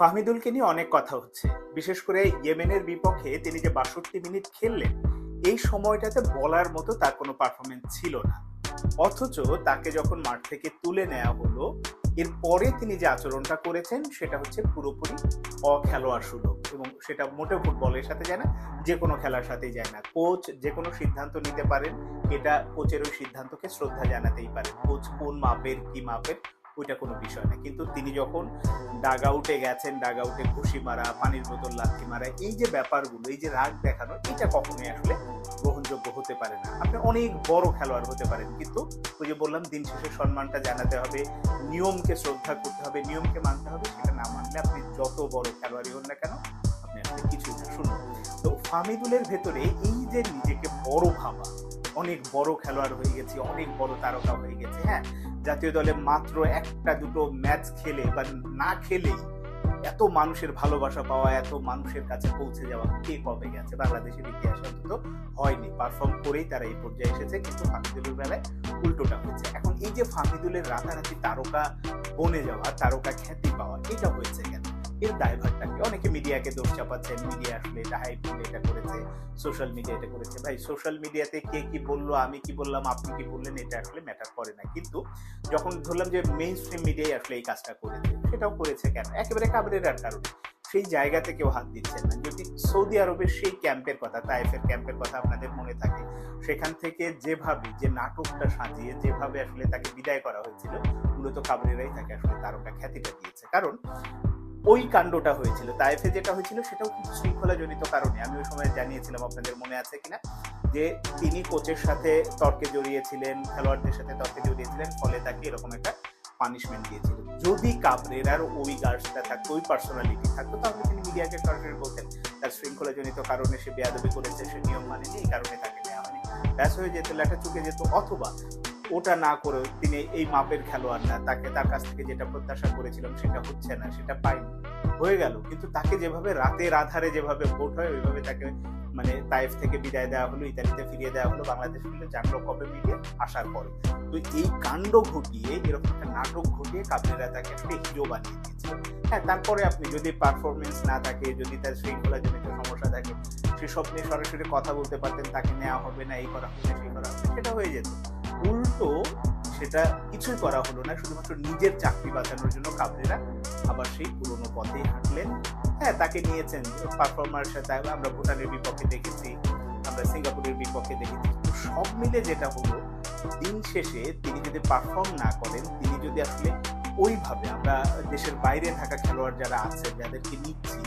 ফাহমিদুলকে নিয়ে অনেক কথা হচ্ছে। বিশেষ করে ইয়েমেনের বিপক্ষে তিনি যে বাষট্টি মিনিট খেললেন, এই সময়টাতে বলার মতো তার কোনো পারফরমেন্স ছিল না। অথচ তাকে যখন মাঠ থেকে তুলে নেওয়া হলো, এরপরে তিনি যে আচরণটা করেছেন, সেটা হচ্ছে পুরোপুরি অখেলোয়াড় সুলভ এবং সেটা মোটেও ফুটবলের সাথে যায় না যে কোনো খেলার সাথেই যায় না। কোচ যে কোনো সিদ্ধান্ত নিতে পারেন, এটা কোচের ওই সিদ্ধান্তকে শ্রদ্ধা জানাতেই পারে কোচ কোন মাপের, কি মাপের ওইটা কোনো বিষয় না। কিন্তু তিনি যখন ডাগ আউটে গেছেন ডাগ আউটে ঘুষি মারা, পানির বোতল লাথি মারা, এই যে ব্যাপারগুলো, এই যে রাগ দেখানো, এটা কখনোই আসলে গ্রহণযোগ্য হতে পারে না। আপনি অনেক বড় খেলোয়াড় হতে পারেন, কিন্তু ওই যে বললাম, দিন শেষে সম্মানটা জানাতে হবে, নিয়মকে শ্রদ্ধা করতে হবে, নিয়মকে মানতে হবে, সেটা না মানলে আপনি যত বড় খেলোয়াড়ই হন না কেন, আপনি আসলে কিছুই না। শুনুন, তো ফামিদুলের ভেতরে এই যে নিজেকে বড় ভাবা, অনেক বড় খেলোয়াড় হয়ে গেছে, অনেক বড় তারকা হয়ে গেছে হ্যাঁ জাতীয় দলে মাত্র একটা, দুটো ম্যাচ খেলে বা না খেলেই এত মানুষের ভালোবাসা পাওয়া, এত মানুষের কাছে পৌঁছে যাওয়া কে কবে গেছে? বাংলাদেশের ইতিহাসে অন্তত হয়নি। পারফর্ম করেই তারা এই পর্যায়ে এসেছে। কিন্তু ফাহিদুলের বেলায় উল্টোটা হয়েছে। এখন এই যে ফাহিদুলের রাতারাতি তারকা বনে যাওয়া, তারকা খ্যাতি পাওয়া, এটা হয়েছে কেন? এর দায়ভারটা কি অনেকে মিডিয়াকে দোষ চাপাচ্ছেন মিডিয়া আসলে এটা হাইপ এটা করেছে সোশ্যাল মিডিয়া এটা করেছে। ভাই সোশ্যাল মিডিয়াতে কে কি বলল, আমি কি বললাম, আপনি কি বললেন, এটা আসলে ম্যাটার করে না। কিন্তু যখন ধরলাম যে মেইন স্ট্রিম মিডিয়াই আসলে এই কাজটা করেছে, সেটাও করেছে কেন? একেবারে কাবরেরার কারণে। সেই জায়গাতে কেউ হাত দিচ্ছেন না। যদি সৌদি আরবের সেই ক্যাম্পের কথা, তাইফের ক্যাম্পের কথা আপনাদের মনে থাকে, সেখান থেকে যেভাবে, যে নাটকটা সাজিয়ে যেভাবে আসলে তাকে বিদায় করা হয়েছিল, মূলত কাবরেরাই তাকে আসলে তারকা খ্যাতিটা দিয়েছে। কারণ ওই কাণ্ডটা হয়েছিল। তাইফে যেটা হয়েছিল সেটাও কিন্তু শৃঙ্খলা জনিত কারণে। আমি ওই সময় জানিয়েছিলাম আপনাদের মনে আছে কিনা যে তিনি কোচের সাথে তর্কে জড়িয়েছিলেন, খেলোয়াড়দের সাথে তর্কে জড়িয়েছিলেন, ফলে তাকে এরকম একটা পানিশমেন্ট দিয়েছিল। যদি কাবরেরার ওই গার্ডসটা থাকতো, ওই পার্সোনালিটি থাকতো, তাহলে তিনি মিডিয়াকে সরাসরি বলতেন। তার শৃঙ্খলা জনিত কারণে সে বেয়াদবি করেছে, সে নিয়ম মানেনি, এই কারণে তাকে নেওয়া হয়নি। ব্যাস হয়ে যেত, লেখা চুকে যেত, অথবা ওটা না করে তিনি এই মাপের খেলোয়াড় না তাকে তার কাছ থেকে যেটা প্রত্যাশা করেছিলাম সেটা হচ্ছে না, সেটা পাইনি। হয়ে গেল। কিন্তু তাকে যেভাবে রাতের আধারে যেভাবে ভোট হয়, ওইভাবে তাকে মানে তাইফ থেকে বিদায় দেওয়া হলো, ইতালিতে ফিরিয়ে দেওয়া হলো, বাংলাদেশ ফিরলে, জানলো কবে মিডিয়া আসার পরে। তো এই কাণ্ড ঘটিয়ে, এরকম একটা নাটক ঘটিয়ে কাবলিরা তাকে আসলে হিরো বানিয়ে দিয়েছিল। হ্যাঁ তারপরে আপনি যদি পারফরমেন্স না থাকে, যদি তার শৃঙ্খলা জনিত সমস্যা থাকে সেসব নিয়ে সরাসরি কথা বলতে পারতেন, তাকে নেওয়া হবে না, এই করা হবে সেই করা হবে সেটা হয়ে যেত। সেটা কিছুই করা হলো না, শুধুমাত্র নিজের চাকরি বাঁচানোর জন্য কাবলিরা আবার সেই পুরোনো পথেই হাঁটলেন। হ্যাঁ তাকে নিয়েছেন পারফর্মার সাথে আমরা ভুটানের বিপক্ষে দেখেছি, আমরা সিঙ্গাপুরের বিপক্ষে দেখেছি। সব মিলে যেটা হলো, দিন শেষে তিনি যদি পারফর্ম না করেন, তিনি যদি আসলে ওইভাবে আমরা দেশের বাইরে থাকা খেলোয়াড় যারা আছে যাদেরকে নিচ্ছি,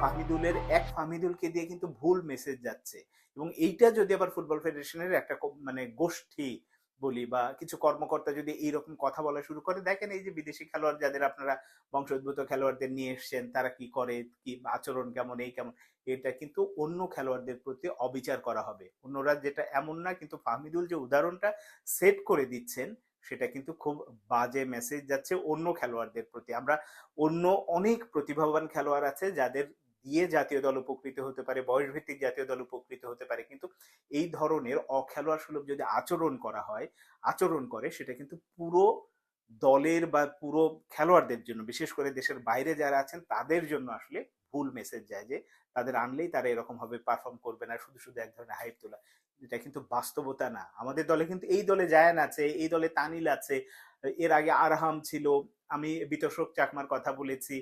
ফাহিদুলের এক ফাহিদুলকে দিয়ে কিন্তু ভুল মেসেজ যাচ্ছে। এবং এইটা যদি আবার ফুটবল ফেডারেশনের একটা মানে গোষ্ঠী বলি বা কিছু কর্মকর্তা যদি এইরকম কথা বলা শুরু করে, দেখেন এই যে বিদেশি খেলোয়াড় যাদের আপনারা বংশোদ্ভূত খেলোয়াড়দের নিয়ে এসছেন, তারা কি করে, কি আচরণ কেমন, এই কেমন, এটা কিন্তু অন্য খেলোয়াড়দের প্রতি অবিচার করা হবে। অন্যরা যেটা এমন না, কিন্তু ফাহমিদুল যে উদাহরণটা সেট করে দিচ্ছেন, সেটা কিন্তু খুব বাজে মেসেজ যাচ্ছে অন্য খেলোয়াড়দের প্রতি। আমরা অন্য অনেক প্রতিভাবান খেলোয়াড় আছে যাদের দিয়ে জাতীয় দল উপকৃত হতে পারে বয়স ভিত্তিক জাতীয় দল উপকৃত হতে পারে, কিন্তু এই ধরনের অখেলোয়াড় সুলভ যদি আচরণ করা হয়, আচরণ করে, সেটা কিন্তু পুরো দলের বা পুরো খেলোয়াড়দের জন্য, বিশেষ করে দেশের বাইরে যারা আছেন, তাদের জন্য আসলে ভুল মেসেজ যায় যে, তাদের আনলেই তারা এরকম ভাবে পারফর্ম করবে না, শুধু শুধু এক ধরনের হাইপ তোলা। এটা কিন্তু বাস্তবতা না। আমাদের দলে কিন্তু এই দলে জায়ান আছে, এই দলে তানিল আছে, এর আগে আরহাম ছিল, আমি বিতর্ষক চাকমার কথা বলেছি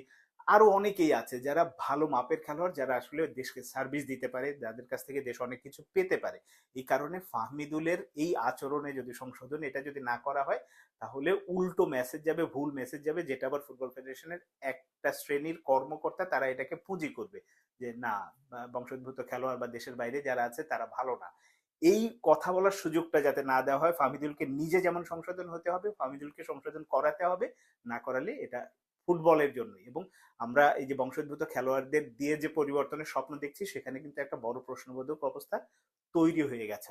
আরও অনেকেই আছে যারা ভালো মাপের খেলোয়াড়, যারা আসলে দেশকে সার্ভিস দিতে পারে, যাদের কাছ থেকে দেশ অনেক কিছু পেতে পারে। এই কারণে ফাহমিদুলের এই আচরণে যদি সংশোধন এটা যদি না করা হয়, তাহলে উল্টো মেসেজ যাবে, ভুল মেসেজ যাবে, যেটা আবার ফুটবল ফেডারেশনের একটা শ্রেণির কর্মকর্তা তারা এটাকে পুঁজি করবে যে, না বংশোদ্ভূত খেলোয়াড় বা দেশের বাইরে যারা আছে তারা ভালো না। এই কথা বলার সুযোগটা যাতে না দেওয়া হয় ফামিদুলকে নিজে যেমন সংশোধন হতে হবে ফামিদুলকে সংশোধন করাতে হবে, না করালে এটা ফুটবলের জন্যই। এবং আমরা এই যে বংশোদ্ভূত খেলোয়াড়দের দিয়ে যে পরিবর্তনের স্বপ্ন দেখছি, সেখানে কিন্তু একটা বড় প্রশ্নবোধক অবস্থা তৈরি হয়ে গেছে।